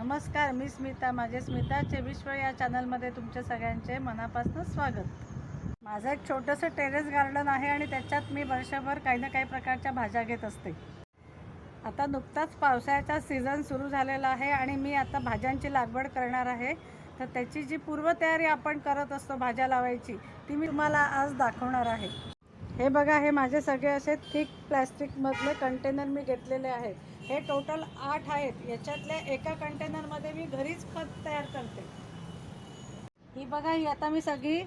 नमस्कार मी स्मिता माझे स्मिताचे विश्व या चॅनलमध्ये तुमच्या सगळ्यांचे मनापासून स्वागत. माझं एक छोटंसं टेरेस गार्डन आहे आणि त्याच्यात मी वर्षभर काही ना काही प्रकारच्या भाज्या घेत असते. आता नुकताच पावसाळ्याचा सीझन सुरू झालेला आहे आणि मी आता भाज्यांची लागवड करणार आहे. तर त्याची जी पूर्वतयारी आपण करत असतो भाज्या लावायची ती मी तुम्हाला आज दाखवणार आहे. हे बघा हे माझे सगळे असे थिक प्लॅस्टिकमधले कंटेनर मी घेतलेले आहेत. हे टोटल आठ आहेत. याच्यातल्या एका कंटेनरमध्ये मी घरीच खत तयार करते. ही बघा ही आता मी सगळी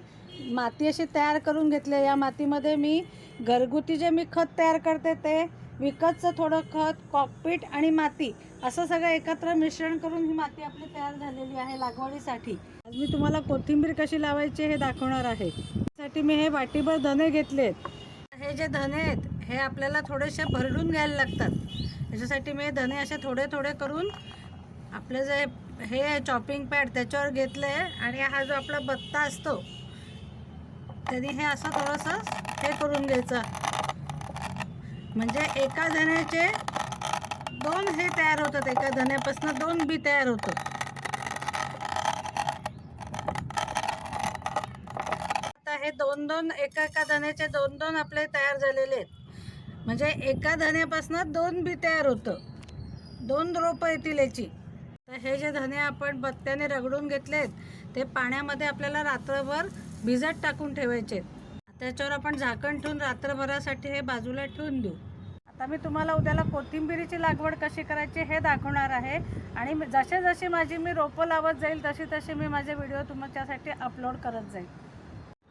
माती अशी तयार करून घेतली आहे. या मातीमध्ये मी घरगुती जे मी खत तयार करते ते विकतचं थोडं खत कॉकपीट आणि माती असं सगळं एकत्र मिश्रण करून ही माती आपली तयार झालेली आहे लागवडीसाठी. आज मी तुम्हाला कोथिंबीर कशी लावायची हे दाखवणार आहे. त्यासाठी मी हे वाटीभर धने घेतलेत. हे जे धने आहेत हे आपल्याला थोडेसे भरडून घ्यायला लागतात. त्याच्यासाठी मी धणे धने असे थोडे थोडे करून आपले जे हे चॉपिंग पॅड त्याच्यावर घेतलं आहे आणि हा जो आपला बत्ता असतो त्यांनी हे असं थोडंसं हे करून घ्यायचं. म्हणजे एका धण्याचे दोन हे तयार होतात. एका धण्यापासून दोन बी तयार होतं हे दोन दोन एका एका धण्याचे दोन दोन आपले तयार झालेले आहेत. म्हणजे एका धन्यापासून दोन बी तयार होतं. दोन रोपं येतील याची. तर हे जे धने आपण बत्त्याने रगडून घेतलेत ते पाण्यामध्ये आपल्याला रात्रभर भिजत टाकून ठेवायचे त्याच्यावर आपण झाकण ठेवून रात्रभरासाठी हे बाजूला ठेवून देऊ. आता मी तुम्हाला उद्याला कोथिंबिरीची लागवड कशी करायची हे दाखवणार आहे. आणि मी- जसे जशी माझी मी रोपं लावत जाईल तशी तशी मी माझे व्हिडिओ तुमच्यासाठी अपलोड करत जाईल.